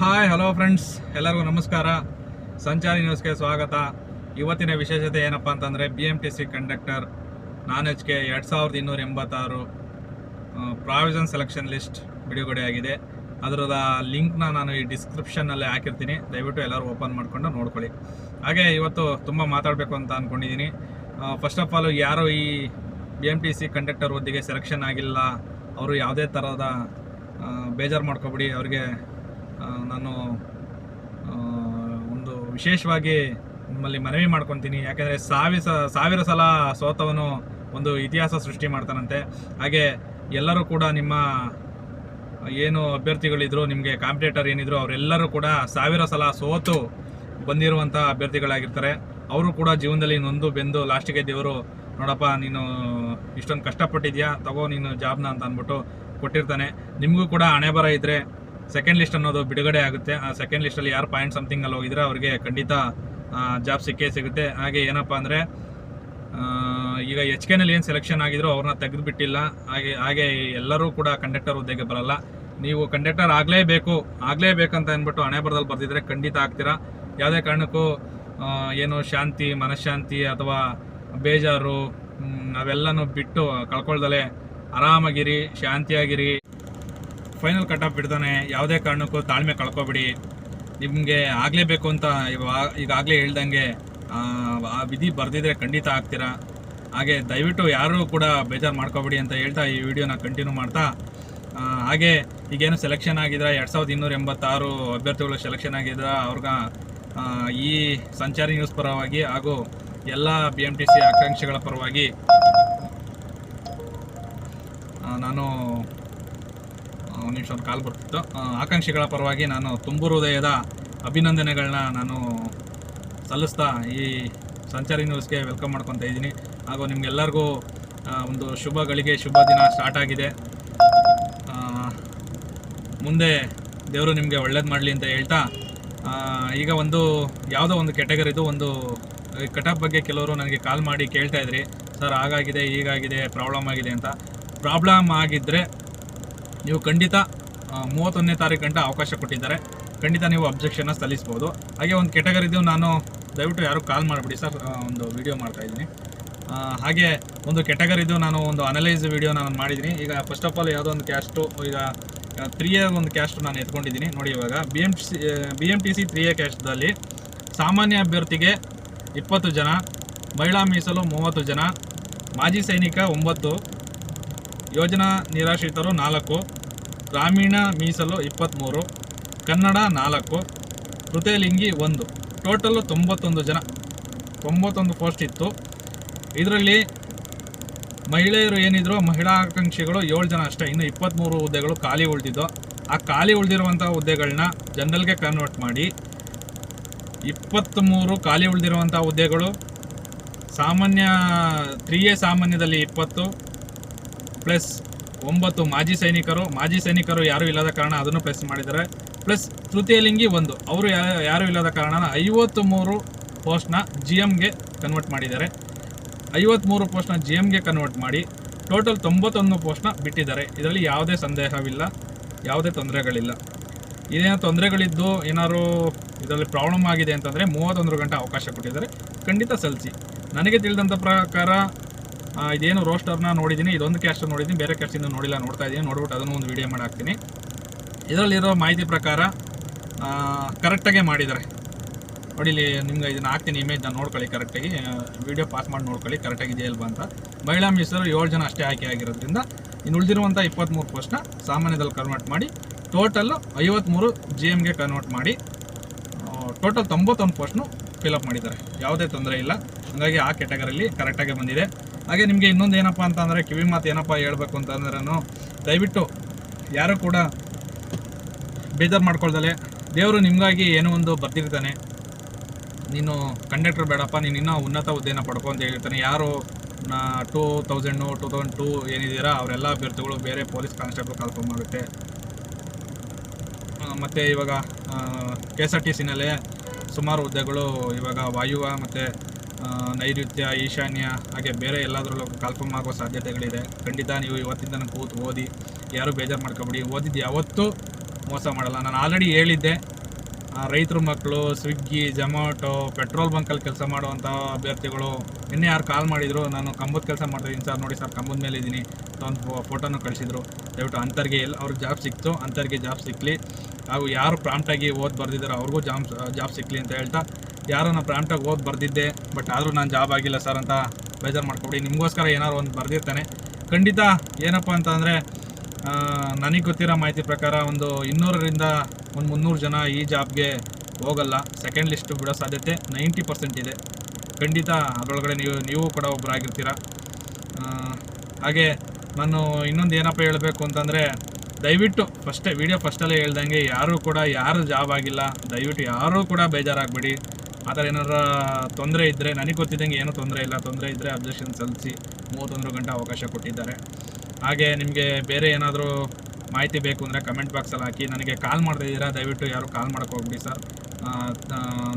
Hi hello friends ಎಲ್ಲರಿಗೂ ನಮಸ್ಕಾರ. ಸಂಚಾರಿ ನ್ಯೂಸ್ಗೆ ಸ್ವಾಗತ. ಇವತ್ತಿನ ವಿಶೇಷತೆ ಏನಪ್ಪ ಅಂತಂದರೆ B M T C conductor non H K ಎರಡು ಸಾವಿರದ ಇನ್ನೂರ ಎಂಬತ್ತಾರು ಪ್ರಾವಿಷನ್ ಸೆಲೆಕ್ಷನ್ ಲಿಸ್ಟ್ ಬಿಡುಗಡೆಯಾಗಿದೆ ಅದರದ ಲಿಂಕ್ನ ನಾನು ಈ ಡಿಸ್ಕ್ರಿಪ್ಷನ್ನಲ್ಲಿ ಹಾಕಿರ್ತೀನಿ. ದಯವಿಟ್ಟು ಎಲ್ಲರೂ ಓಪನ್ ಮಾಡಿಕೊಂಡು ನೋಡ್ಕೊಳ್ಳಿ. ಹಾಗೆ ಇವತ್ತು ತುಂಬ ಮಾತಾಡಬೇಕು ಅಂತ ಅಂದ್ಕೊಂಡಿದ್ದೀನಿ ಫಸ್ಟ್ ಆಫ್ ಆಲ್ ಯಾರು ಈ B M T C conductor ಹುದ್ದೆಗೆ ಸೆಲೆಕ್ಷನ್ ಆಗಿಲ್ಲ, ಅವರು ಯಾವುದೇ ಥರದ ಬೇಜಾರು ಮಾಡ್ಕೊಬಿಡಿ, ಅವ್ರಿಗೆ ನಾನು ಒಂದು ವಿಶೇಷವಾಗಿ ನಿಮ್ಮಲ್ಲಿ ಮನವಿ ಮಾಡ್ಕೊತೀನಿ. ಯಾಕೆಂದರೆ ಸಾವಿರ ಸಾವಿರ ಸಲ ಸೋತವನು ಒಂದು ಇತಿಹಾಸ ಸೃಷ್ಟಿ ಮಾಡ್ತಾನಂತೆ. ಹಾಗೆ ಎಲ್ಲರೂ ಕೂಡ ನಿಮ್ಮ ಏನು ಅಭ್ಯರ್ಥಿಗಳಿದ್ರು, ನಿಮಗೆ ಕಾಂಪಿಟೇಟರ್ ಏನಿದ್ರು, ಅವರೆಲ್ಲರೂ ಕೂಡ ಸಾವಿರ ಸಲ ಸೋತು ಬಂದಿರುವಂಥ ಅಭ್ಯರ್ಥಿಗಳಾಗಿರ್ತಾರೆ. ಅವರು ಕೂಡ ಜೀವನದಲ್ಲಿ ನೊಂದು ಬೆಂದು ಲಾಸ್ಟಿಗೆ ದೇವರು, ನೋಡಪ್ಪ, ನೀನು ಇಷ್ಟೊಂದು ಕಷ್ಟಪಟ್ಟಿದ್ಯಾ, ತಗೋ, ನೀನು ಜಾಬ್ನ ಅಂತ ಅಂದ್ಬಿಟ್ಟು ಕೊಟ್ಟಿರ್ತಾನೆ. ನಿಮಗೂ ಕೂಡ ಹಣೆ ಬರ ಇದ್ದರೆ ಸೆಕೆಂಡ್ ಲಿಸ್ಟ್ ಅನ್ನೋದು ಬಿಡುಗಡೆ ಆಗುತ್ತೆ. ಆ ಸೆಕೆಂಡ್ ಲಿಸ್ಟಲ್ಲಿ ಯಾರು ಪಾಯಿಂಟ್ ಸಮಥಿಂಗ್ ಅಲ್ಲಿ ಹೋಗಿದ್ರೆ ಅವರಿಗೆ ಖಂಡಿತ ಜಾಬ್ ಸಿಕ್ಕೇ ಸಿಗುತ್ತೆ. ಹಾಗೆ ಏನಪ್ಪ ಅಂದರೆ ಈಗ ಎಚ್ ಕೆನಲ್ಲಿ ಏನು ಸೆಲೆಕ್ಷನ್ ಆಗಿದ್ರು ಅವ್ರನ್ನ ತೆಗೆದು ಬಿಟ್ಟಿಲ್ಲ ಹಾಗೆ ಹಾಗೆ ಎಲ್ಲರೂ ಕೂಡ ಕಂಡಕ್ಟರ್ ಹುದ್ದೆಗೆ ಬರಲ್ಲ. ನೀವು ಕಂಡಕ್ಟರ್ ಆಗಲೇಬೇಕು ಆಗಲೇಬೇಕಂತ ಅಂದ್ಬಿಟ್ಟು ಹಣೆ ಬರದಲ್ಲಿ ಬರ್ದಿದ್ರೆ ಖಂಡಿತ ಆಗ್ತೀರಾ? ಯಾವುದೇ ಕಾರಣಕ್ಕೂ ಏನು ಶಾಂತಿ, ಮನಃಶಾಂತಿ ಅಥವಾ ಬೇಜಾರು ಅವೆಲ್ಲನೂ ಬಿಟ್ಟು ಕಳ್ಕೊಳ್ದಲೆ ಆರಾಮಾಗಿರಿ, ಶಾಂತಿಯಾಗಿರಿ. ಫೈನಲ್ ಕಟ್ ಆಫ್ ಬಿಡ್ತಾನೆ ಯಾವುದೇ ಕಾರಣಕ್ಕೂ ತಾಳ್ಮೆ ಕಳ್ಕೊಬಿಡಿ. ನಿಮಗೆ ಆಗಲೇಬೇಕು ಅಂತ ಈಗಾಗಲೇ ಹೇಳ್ದಂಗೆ ಆ, ವಿಧಿ ಬರೆದಿದ್ರೆ ಖಂಡಿತ ಆಗ್ತೀರಾ? ಹಾಗೆ ದಯವಿಟ್ಟು ಯಾರೂ ಕೂಡ ಬೇಜಾರು ಮಾಡ್ಕೊಬೇಡಿ ಅಂತ ಹೇಳ್ತಾ ಈ ವಿಡಿಯೋನ ಕಂಟಿನ್ಯೂ ಮಾಡ್ತಾ ಹಾಗೆ ಈಗೇನು ಸೆಲೆಕ್ಷನ್ ಆಗಿದ್ರೆ ಎರಡು ಸಾವಿರದ ಇನ್ನೂರ ಎಂಬತ್ತಾರು ಅಭ್ಯರ್ಥಿಗಳು ಸೆಲೆಕ್ಷನ್ ಆಗಿದ್ರೆ ಅವ್ರಿಗ ಈ ಸಂಚಾರಿ ನ್ಯೂಸ್ ಪರವಾಗಿ ಹಾಗೂ ಎಲ್ಲ ಬಿ ಎಂ ಟಿ ಸಿ ಆಕಾಂಕ್ಷಿಗಳ ಪರವಾಗಿ ನಾನು ಒಂದು ನಿಮಿಷ ಒಂದು ಕಾಲ್ ಬರ್ತಿತ್ತು ಆಕಾಂಕ್ಷಿಗಳ ಪರವಾಗಿ ನಾನು ತುಂಬು ಹೃದಯದ ಅಭಿನಂದನೆಗಳನ್ನ ನಾನು ಸಲ್ಲಿಸ್ತಾ ಈ ಸಂಚಾರಿ ನ್ಯೂಸ್ಗೆ ವೆಲ್ಕಮ್ ಮಾಡ್ಕೊತಾ ಇದ್ದೀನಿ. ಹಾಗೂ ನಿಮಗೆಲ್ಲರಿಗೂ ಒಂದು ಶುಭ ಗಳಿಗೆ ಶುಭ ದಿನ ಸ್ಟಾರ್ಟ್ ಆಗಿದೆ. ಮುಂದೆ ದೇವರು ನಿಮಗೆ ಒಳ್ಳೇದು ಮಾಡಲಿ ಅಂತ ಹೇಳ್ತಾ ಈಗ ಒಂದು ಯಾವುದೋ ಒಂದು ಕೆಟಗರಿದು ಒಂದು ಕಟಪ್ ಬಗ್ಗೆ ಕೆಲವರು ನನಗೆ ಕಾಲ್ ಮಾಡಿ ಕೇಳ್ತಾ ಇದ್ರಿ. ಸರ್, ಹಾಗಾಗಿದೆ, ಹೀಗಾಗಿದೆ, ಪ್ರಾಬ್ಲಮ್ ಆಗಿದೆ ಅಂತ. ಪ್ರಾಬ್ಲಮ್ ಆಗಿದ್ದರೆ ನೀವು ಖಂಡಿತ ಮೂವತ್ತೊಂದನೇ ತಾರೀಕು ಗಂಟ ಅವಕಾಶ ಕೊಟ್ಟಿದ್ದಾರೆ. ಖಂಡಿತ ನೀವು ಅಬ್ಜೆಕ್ಷನ್ನ ಸಲ್ಲಿಸ್ಬೋದು ಹಾಗೆ ಒಂದು ಕೆಟಗರಿದು ನಾನು ದಯವಿಟ್ಟು ಯಾರು ಕಾಲ್ ಮಾಡಿಬಿಡಿ ಸರ್ ಒಂದು ವಿಡಿಯೋ ಮಾಡ್ತಾಯಿದ್ದೀನಿ ಹಾಗೆ ಒಂದು ಕೆಟಗರಿದು ನಾನು ಒಂದು ಅನಲೈಸ್ ವಿಡಿಯೋ ನಾನು ಮಾಡಿದ್ದೀನಿ. ಈಗ ಫಸ್ಟ್ ಆಫ್ ಆಲ್ ಯಾವುದೋ ಒಂದು ಕ್ಯಾಸ್ಟು ಈಗ ತ್ರೀ ಎ ಒಂದು ಕ್ಯಾಸ್ಟು ನಾನು ಎತ್ಕೊಂಡಿದ್ದೀನಿ. ನೋಡಿ ಇವಾಗ B M C B M T C three A ಕ್ಯಾಸ್ಟ್ದಲ್ಲಿ ಸಾಮಾನ್ಯ ಅಭ್ಯರ್ಥಿಗೆ ಇಪ್ಪತ್ತು ಜನ, ಮಹಿಳಾ ಮೀಸಲು ಮೂವತ್ತು ಜನ, ಮಾಜಿ ಸೈನಿಕ ಒಂಬತ್ತು ಯೋಜನಾ ನಿರಾಶ್ರಿತರು ನಾಲ್ಕು, ಗ್ರಾಮೀಣ ಮೀಸಲು ಇಪ್ಪತ್ತ್ಮೂರು ಕನ್ನಡ ನಾಲ್ಕು ತೃತೀಯಲಿಂಗಿ ಒಂದು. ಟೋಟಲ್ಲು ತೊಂಬತ್ತೊಂದು ಜನ. ತೊಂಬತ್ತೊಂದು ಪೋಸ್ಟ್ ಇತ್ತು. ಇದರಲ್ಲಿ ಮಹಿಳೆಯರು ಏನಿದ್ರು, ಮಹಿಳಾ ಆಕಾಂಕ್ಷಿಗಳು ಏಳು ಜನ ಅಷ್ಟೇ. ಇನ್ನು ಇಪ್ಪತ್ತ್ಮೂರು ಹುದ್ದೆಗಳು ಖಾಲಿ ಉಳಿದಿದ್ದು. ಆ ಖಾಲಿ ಉಳಿದಿರುವಂಥ ಹುದ್ದೆಗಳನ್ನ ಜನರಲ್ಗೆ ಕನ್ವರ್ಟ್ ಮಾಡಿ ಇಪ್ಪತ್ತ್ಮೂರು ಖಾಲಿ ಉಳಿದಿರುವಂಥ ಹುದ್ದೆಗಳು, ಸಾಮಾನ್ಯ, ತ್ರೀ ಎ ಸಾಮಾನ್ಯದಲ್ಲಿ ಇಪ್ಪತ್ತು ಪ್ಲಸ್ ಒಂಬತ್ತು ಮಾಜಿ ಸೈನಿಕರು ಮಾಜಿ ಸೈನಿಕರು ಯಾರೂ ಇಲ್ಲದ ಕಾರಣ ಅದನ್ನು ಪ್ಲಸ್ ಮಾಡಿದ್ದಾರೆ. ಪ್ಲಸ್ ತೃತೀಯ ಲಿಂಗಿ ಒಂದು, ಅವರು ಯಾರು ಇಲ್ಲದ ಕಾರಣ ಐವತ್ತು ಮೂರು ಪೋಸ್ಟ್ನ ಜಿ ಎಮ್ಗೆ ಕನ್ವರ್ಟ್ ಮಾಡಿದ್ದಾರೆ. ಐವತ್ತ್ಮೂರು ಪೋಸ್ಟ್ನ ಜಿ ಎಮ್ಗೆ ಕನ್ವರ್ಟ್ ಮಾಡಿ ಟೋಟಲ್ ತೊಂಬತ್ತೊಂದು ಪೋಸ್ಟ್ನ ಬಿಟ್ಟಿದ್ದಾರೆ. ಇದರಲ್ಲಿ ಯಾವುದೇ ಸಂದೇಹವಿಲ್ಲ, ಯಾವುದೇ ತೊಂದರೆಗಳಿಲ್ಲ. ಇದೇನು ತೊಂದರೆಗಳಿದ್ದು ಏನಾದರೂ ಇದರಲ್ಲಿ ಪ್ರಾಬ್ಲಮ್ ಆಗಿದೆ ಅಂತಂದರೆ ಮೂವತ್ತೊಂದು ಗಂಟೆ ಅವಕಾಶ ಕೊಟ್ಟಿದ್ದಾರೆ. ಖಂಡಿತ ಸಲ್ಲಿಸಿ. ನನಗೆ ತಿಳಿದಂಥ ಪ್ರಕಾರ ಇದೇನು ರೋಸ್ಟರ್ನ ನೋಡಿದ್ದೀನಿ ಇದೊಂದು ಕ್ಯಾಸ್ಟ್ ನೋಡಿದ್ದೀನಿ ಬೇರೆ ಕ್ಯಾಸ್ಟಿಂದ ನೋಡಿಲ್ಲ, ನೋಡ್ತಾ ಇದ್ದೀನಿ ನೋಡ್ಬಿಟ್ಟು ಅದನ್ನು ಒಂದು ವಿಡಿಯೋ ಮಾಡಿ ಹಾಕ್ತೀನಿ ಇದರಲ್ಲಿರೋ ಮಾಹಿತಿ ಪ್ರಕಾರ ಕರೆಕ್ಟಾಗೆ ಮಾಡಿದ್ದಾರೆ. ನೋಡಿ, ಇಲ್ಲಿ ನಿಮ್ಗೆ ಇದನ್ನು ಹಾಕ್ತೀನಿ ಇಮೇಜ್ನ ನೋಡ್ಕೊಳ್ಳಿ ಕರೆಕ್ಟಾಗಿ ವಿಡಿಯೋ ಪಾಸ್ ಮಾಡಿ ನೋಡ್ಕೊಳ್ಳಿ ಕರೆಕ್ಟಾಗಿ ಇದೆಯಲ್ಲ ಅಂತ ಮಹಿಳಾ ಮೀಸಲು ಏಳು ಜನ ಅಷ್ಟೇ ಆಯ್ಕೆ ಆಗಿರೋದ್ರಿಂದ, ಇನ್ನು ಉಳಿದಿರುವಂಥ ಇಪ್ಪತ್ತ್ಮೂರು ಪೋಸ್ಟ್ನ ಸಾಮಾನ್ಯದಲ್ಲಿ ಕನ್ವರ್ಟ್ ಮಾಡಿ ಟೋಟಲ್ಲು ಐವತ್ತ್ಮೂರು ಜಿ ಎಮ್ಗೆ ಕನ್ವರ್ಟ್ ಮಾಡಿ ಟೋಟಲ್ ತೊಂಬತ್ತೊಂದು ಪೋಸ್ಟ್ನು ಫಿಲಪ್ ಮಾಡಿದ್ದಾರೆ. ಯಾವುದೇ ತೊಂದರೆ ಇಲ್ಲ. ಹಾಗಾಗಿ ಆ ಕೆಟಗರಿಲಿ ಕರೆಕ್ಟಾಗಿ ಬಂದಿದೆ. ಹಾಗೆ ನಿಮಗೆ ಇನ್ನೊಂದು ಏನಪ್ಪ ಅಂತ ಅಂದರೆ ಕಿವಿ ಮಾತು ಏನಪ್ಪ ಹೇಳ್ಬೇಕು ಅಂತಂದ್ರೂ ದಯವಿಟ್ಟು ಯಾರು ಕೂಡ ಬೇಜಾರು ಮಾಡ್ಕೊಳ್ದಲೆ. ದೇವರು ನಿಮಗಾಗಿ ಏನೋ ಒಂದು ಬರ್ತಿರ್ತಾನೆ ನೀನು ಕಂಡಕ್ಟರ್ ಬೇಡಪ್ಪ ನೀನು ಇನ್ನೂ ಉನ್ನತ ಹುದ್ದೆಯನ್ನು ಪಡ್ಕೊ ಅಂತ ಹೇಳಿರ್ತಾನೆ. ಯಾರು two thousand two thousand two ಏನಿದ್ದೀರಾ ಅವರೆಲ್ಲ ಅಭ್ಯರ್ಥಿಗಳು ಬೇರೆ ಪೊಲೀಸ್ ಕಾನ್ಸ್ಟೇಬಲ್ ಆ, ಮತ್ತೆ ಇವಾಗ ಕೆ ಎಸ್ ಆರ್ ಟಿ ಸಿನಲ್ಲೇ ಸುಮಾರು ಹುದ್ದೆಗಳು ಇವಾಗ ವಾಯುವ ಮತ್ತು ನೈಋತ್ಯ, ಈಶಾನ್ಯ, ಹಾಗೆ ಬೇರೆ ಎಲ್ಲದರಲ್ಲೂ ಕಾಲ್ಫಮ್ ಆಗೋ ಸಾಧ್ಯತೆಗಳಿದೆ. ಖಂಡಿತ ನೀವು ಇವತ್ತಿಂದ ಕೂತು ಓದಿ, ಯಾರೂ ಬೇಜಾರು ಮಾಡ್ಕೊಬೇಡಿ. ಓದಿದ್ದು ಯಾವತ್ತೂ ಮೋಸ ಮಾಡಲ್ಲ. ನಾನು ಆಲ್ರೆಡಿ ಹೇಳಿದ್ದೆ ರೈತರ ಮಕ್ಕಳು ಸ್ವಿಗ್ಗಿ ಜೊಮ್ಯಾಟೊ ಪೆಟ್ರೋಲ್ ಬಂಕಲ್ಲಿ ಕೆಲಸ ಮಾಡುವಂಥ ಅಭ್ಯರ್ಥಿಗಳು, ನಿನ್ನೆ ಯಾರು ಕಾಲ್ ಮಾಡಿದರು, ನಾನು ಕಂಬದ ಕೆಲಸ ಮಾಡ್ತಾಯಿದ್ದೀನಿ ಸರ್ ನೋಡಿ ಸರ್, ಕಂಬದ ಮೇಲೆ ಇದ್ದೀನಿ. ಒಂದು ಫೋಟೋನ ಕಳಿಸಿದ್ರು. ದಯವಿಟ್ಟು ಅಂಥವ್ರಿಗೆ ಎಲ್ಲಿ ಅವ್ರಿಗೆ ಜಾಬ್ ಸಿಕ್ತು ಅಂಥವ್ರಿಗೆ ಜಾಬ್ ಸಿಕ್ಕಲಿ ಹಾಗೂ ಯಾರು ಪ್ರಾಂಪ್ಟಾಗಿ ಓದಿ ಬರೆದಿದ್ದಾರೆ ಅವ್ರಿಗೂ ಜಾಬ್ ಜಾಬ್ ಸಿಕ್ಕಲಿ ಅಂತ ಹೇಳ್ತಾ ಯಾರು ನಾನು ಪ್ರಾಂಪ್ಟಾಗಿ ಓದಿ ಬರೆದಿದ್ದೆ ಬಟ್ ಆದರೂ ನಾನು ಜಾಬ್ ಆಗಿಲ್ಲ ಸರ್ ಅಂತ ಬೇಜಾರು ಮಾಡ್ಕೊಬಿಡಿ. ನಿಮಗೋಸ್ಕರ ಏನಾದ್ರು ಒಂದು ಬರೆದಿರ್ತಾನೆ. ಖಂಡಿತ ಏನಪ್ಪ ಅಂತ ಅಂದರೆ ನನಗೆ ಗೊತ್ತಿರೋ ಮಾಹಿತಿ ಪ್ರಕಾರ ಒಂದು ಇನ್ನೂರರಿಂದ ಒಂದು ಮುನ್ನೂರು ಜನ ಈ ಜಾಬ್ಗೆ ಹೋಗಲ್ಲ. ಸೆಕೆಂಡ್ ಲಿಸ್ಟ್ ಬಿಡೋ ಸಾಧ್ಯತೆ ನೈಂಟಿ ಪರ್ಸೆಂಟ್ ಇದೆ. ಖಂಡಿತ ಅದರೊಳಗಡೆ ನೀವು ನೀವು ಕೂಡ ಒಬ್ಬರಾಗಿರ್ತೀರ ಹಾಗೆ ನಾನು ಇನ್ನೊಂದು ಏನಪ್ಪ ಹೇಳಬೇಕು ಅಂತಂದರೆ ದಯವಿಟ್ಟು ಫಸ್ಟೇ ವಿಡಿಯೋ ಫಸ್ಟಲ್ಲೇ ಹೇಳ್ದಂಗೆ ಯಾರೂ ಕೂಡ ಯಾರು ಜಾಬ್ ಆಗಿಲ್ಲ, ದಯವಿಟ್ಟು ಯಾರೂ ಕೂಡ ಬೇಜಾರಾಗಬೇಡಿ. ಆ ಥರ ಏನಾರ ತೊಂದರೆ ಇದ್ದರೆ ನನಗೆ ಗೊತ್ತಿದ್ದಂಗೆ ಏನೂ ತೊಂದರೆ ಇಲ್ಲ. ತೊಂದರೆ ಇದ್ದರೆ ಅಬ್ಜೆಕ್ಷನ್ ಸಲ್ಲಿಸಿ ಮೂವತ್ತೊಂದು ಗಂಟೆ ಅವಕಾಶ ಕೊಟ್ಟಿದ್ದಾರೆ. ಹಾಗೆ ನಿಮಗೆ ಬೇರೆ ಏನಾದರೂ ಮಾಹಿತಿ ಬೇಕು ಅಂದರೆ ಕಮೆಂಟ್ ಬಾಕ್ಸಲ್ಲಿ ಹಾಕಿ. ನನಗೆ ಕಾಲ್ ಮಾಡ್ತಾ ಇದ್ದೀರಾ? ದಯವಿಟ್ಟು ಯಾರು ಕಾಲ್ ಮಾಡೋಕೆ ಹೋಗ್ಬಿಡಿ ಸರ್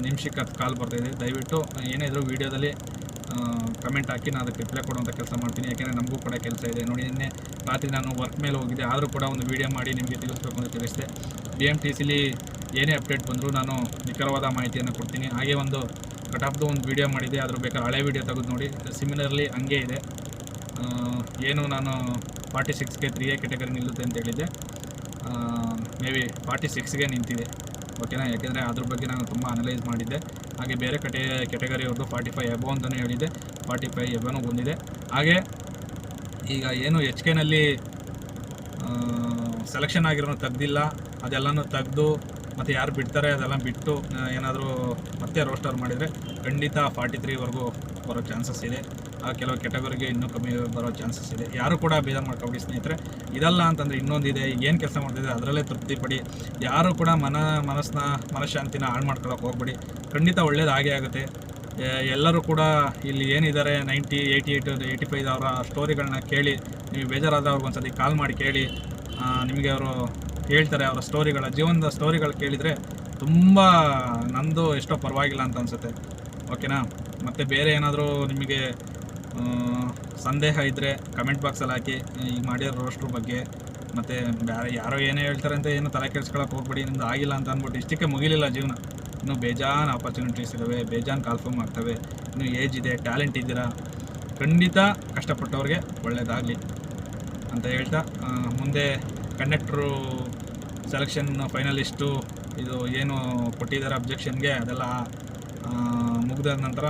ನಿಮಿಷಕ್ಕೆ ಅದು ಕಾಲ್ ಬರ್ತಾಯಿದೆ ದಯವಿಟ್ಟು ಏನೇ ಇದ್ರೂ ವೀಡಿಯೋದಲ್ಲಿ ಕಮೆಂಟ್ ಹಾಕಿ. ನಾನು ಅದಕ್ಕೆ ರಿಪ್ಲೈ ಕೊಡುವಂಥ ಕೆಲಸ ಮಾಡ್ತೀನಿ. ಯಾಕೆಂದರೆ ನಮಗೂ ಕೂಡ ಕೆಲಸ ಇದೆ. ನೋಡಿ, ನಿನ್ನೆ ರಾತ್ರಿ ನಾನು ವರ್ಕ್ ಮೇಲೆ ಹೋಗಿದ್ದೆ. ಆದರೂ ಕೂಡ ಒಂದು ವೀಡಿಯೋ ಮಾಡಿ ನಿಮಗೆ ತಿಳಿಸ್ಬೇಕು ಅಂತ ತಿಳಿಸಿದೆ. ಬಿ ಎಂ ಟಿ ಸಿಲಿ ಏನೇ ಅಪ್ಡೇಟ್ ಬಂದರೂ ನಾನು ನಿಖರವಾದ ಮಾಹಿತಿಯನ್ನು ಕೊಡ್ತೀನಿ. ಹಾಗೆ ಒಂದು ಕಟ್ ಆಫ್ದು ಒಂದು ವೀಡಿಯೋ ಮಾಡಿದೆ ಅದ್ರ ಬೇಕಾದ್ರೆ ಹಳೆ ವೀಡಿಯೋ ತೆಗೆದು ನೋಡಿ. ಸಿಮಿಲರ್ಲಿ ಹಂಗೆ ಇದೆ. ಏನು ನಾನು ಫಾರ್ಟಿ ಸಿಕ್ಸ್ಗೆ ತ್ರೀ ಎ ಕೆಟಗರಿ ನಿಲ್ಲುತ್ತೆ ಅಂತ ಹೇಳಿದ್ದೆ. ಮೇ ಬಿ ಫಾರ್ಟಿ ಸಿಕ್ಸ್ಗೆ ನಿಂತಿದೆ. ಓಕೆನಾ ಯಾಕೆಂದರೆ ಅದ್ರ ಬಗ್ಗೆ ನಾನು ತುಂಬ ಅನಲೈಸ್ ಮಾಡಿದ್ದೆ. ಹಾಗೆ ಬೇರೆ ಕಟೆ ಕೆಟಗರಿ ಅವ್ರದ್ದು ಫಾರ್ಟಿ ಫೈವ್ ಎಬೋ ಅಂತಲೇ ಹೇಳಿದ್ದೆ. ಫಾರ್ಟಿ ಫೈವ್ ಎಬೋನೂ ಬಂದಿದೆ. ಹಾಗೆ ಈಗ ಏನು ಎಚ್ ಕೆನಲ್ಲಿ ಸೆಲೆಕ್ಷನ್ ಆಗಿರೋ ತೆಗ್ದಿಲ್ಲ. ಅದೆಲ್ಲನೂ ತೆಗೆದು ಮತ್ತು ಯಾರು ಬಿಡ್ತಾರೆ ಅದೆಲ್ಲ ಬಿಟ್ಟು ಏನಾದರೂ ಮತ್ತೆ ರೋಸ್ಟರ್ ಮಾಡಿದರೆ ಖಂಡಿತ ಫಾರ್ಟಿ ತ್ರೀವರೆಗೂ ಬರೋ ಚಾನ್ಸಸ್ ಇದೆ. ಆ, ಕೆಲವು ಕೆಟಗರಿಗೆ ಇನ್ನೂ ಕಮ್ಮಿ ಬರೋ ಚಾನ್ಸಸ್ ಇದೆ. ಯಾರು ಕೂಡ ಬೇಜಾರು ಮಾಡ್ಕೊಬಿಡಿ ಸ್ನೇಹಿತರೆ. ಇದಲ್ಲ ಅಂತಂದರೆ ಇನ್ನೊಂದಿದೆ ಏನು ಕೆಲಸ ಮಾಡ್ತಿದೆ ಅದರಲ್ಲೇ ತೃಪ್ತಿ ಪಡಿ. ಯಾರು ಕೂಡ ಮನ ಮನಸ್ಸನ್ನ ಮನಃಶಾಂತಿನ ಹಾಳು ಮಾಡ್ಕೊಳಕ್ಕೆ ಹೋಗ್ಬೇಡಿ. ಖಂಡಿತ ಒಳ್ಳೇದು ಆಗೇ ಆಗುತ್ತೆ. ಎಲ್ಲರೂ ಕೂಡ ಇಲ್ಲಿ ಏನಿದ್ದಾರೆ ninety eighty eight eighty five ಅವರ ಸ್ಟೋರಿಗಳನ್ನ ಕೇಳಿ, ನೀವು ಬೇಜಾರಾದ ಒಂದ್ಸತಿ ಕಾಲ್ ಮಾಡಿ ಕೇಳಿ ನಿಮಗೆ ಅವರು ಹೇಳ್ತಾರೆ ಅವರ ಸ್ಟೋರಿಗಳ, ಜೀವನದ ಸ್ಟೋರಿಗಳು ಕೇಳಿದರೆ ತುಂಬ ನಂದು ಎಷ್ಟೋ ಪರವಾಗಿಲ್ಲ ಅಂತ ಅನಿಸುತ್ತೆ. ಓಕೆನಾ? ಮತ್ತು ಬೇರೆ ಏನಾದರೂ ನಿಮಗೆ ಸಂದೇಹ ಇದ್ದರೆ ಕಮೆಂಟ್ ಬಾಕ್ಸಲ್ಲಿ ಹಾಕಿ ಈಗ ಮಾಡಿರೋ ರೋಸ್ಟ್ರ ಬಗ್ಗೆ, ಮತ್ತು ಬೇರೆ ಯಾರೋ ಏನೇ ಹೇಳ್ತಾರೆ ಅಂತ ಏನು ತಲೆ ಕೆಡ್ಸ್ಕೊಳಕ್ಕೆ ಹೋಗ್ಬೇಡಿ, ನಿಮ್ದು ಆಗಿಲ್ಲ ಅಂತ ಅಂದ್ಬಿಟ್ಟು ಇಷ್ಟಕ್ಕೆ ಮುಗಿಲಿಲ್ಲ ಜೀವನ. ಇನ್ನೂ ಬೇಜಾನ್ ಆಪರ್ಚುನಿಟೀಸ್ ಇದ್ದಾವೆ ಬೇಜಾನ್ ಕಾಲ್ಫಾರ್ಮ್ ಆಗ್ತವೆ. ಇನ್ನೂ ಏಜ್ ಇದೆ ಟ್ಯಾಲೆಂಟ್ ಇದ್ದೀರಾ? ಖಂಡಿತ ಕಷ್ಟಪಟ್ಟವ್ರಿಗೆ ಒಳ್ಳೆಯದಾಗಲಿ ಅಂತ ಹೇಳ್ತಾ ಮುಂದೆ ಕಂಡಕ್ಟ್ರು ಸೆಲೆಕ್ಷನ್ ಫೈನಲಿಸ್ಟು ಇದು ಏನು ಕೊಟ್ಟಿದ್ದಾರೆ ಅಬ್ಜೆಕ್ಷನ್ಗೆ ಅದೆಲ್ಲ ಮುಗಿದ ನಂತರ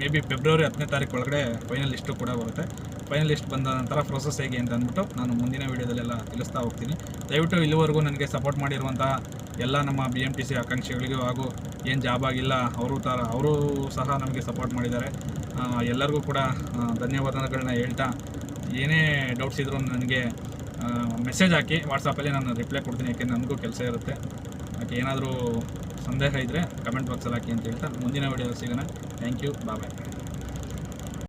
ಮೇ ಬಿ ಫೆಬ್ರವರಿ ಹತ್ತನೇ ತಾರೀಕು ಒಳಗಡೆ ಫೈನಲಿಸ್ಟು ಕೂಡ ಬರುತ್ತೆ. ಫೈನಲಿಸ್ಟ್ ಬಂದ ನಂತರ ಪ್ರೊಸೆಸ್ ಹೇಗೆ ಅಂತ ಅಂದ್ಬಿಟ್ಟು ನಾನು ಮುಂದಿನ ವೀಡಿಯೋದಲ್ಲೆಲ್ಲ ತಿಳಿಸ್ತಾ ಹೋಗ್ತೀನಿ. ದಯವಿಟ್ಟು ಇಲ್ಲಿವರೆಗೂ ನನಗೆ ಸಪೋರ್ಟ್ ಮಾಡಿರುವಂಥ ಎಲ್ಲ ನಮ್ಮ ಬಿ ಎಂ ಟಿ ಸಿ ಆಕಾಂಕ್ಷಿಗಳಿಗೂ ಹಾಗೂ ಏನು ಜಾಬ್ ಆಗಿಲ್ಲ, ಅವರು ಥರ ಅವರು ಸಹ ನಮಗೆ ಸಪೋರ್ಟ್ ಮಾಡಿದ್ದಾರೆ. ಎಲ್ಲರಿಗೂ ಕೂಡ ಧನ್ಯವಾದಗಳನ್ನ ಹೇಳ್ತಾ, ಏನೇ ಡೌಟ್ಸ್ ಇದ್ರೂ ನನಗೆ ಮೆಸೇಜ್ ಹಾಕಿ ವಾಟ್ಸಪ್ಪಲ್ಲಿ ನಾನು ರಿಪ್ಲೈ ಕೊಡ್ತೀನಿ, ಯಾಕೆಂದ್ರೆ ನನಗೂ ಕೆಲಸ ಇರುತ್ತೆ. ಯಾಕೆ ಏನಾದರೂ ಸಂದೇಹ ಇದ್ದರೆ ಕಮೆಂಟ್ ಬಾಕ್ಸಲ್ಲಿ ಹಾಕಿ ಅಂತ ಹೇಳ್ತಾ ಮುಂದಿನ ವಿಡಿಯೋ ಸಿಗೋಣ. Thank you bye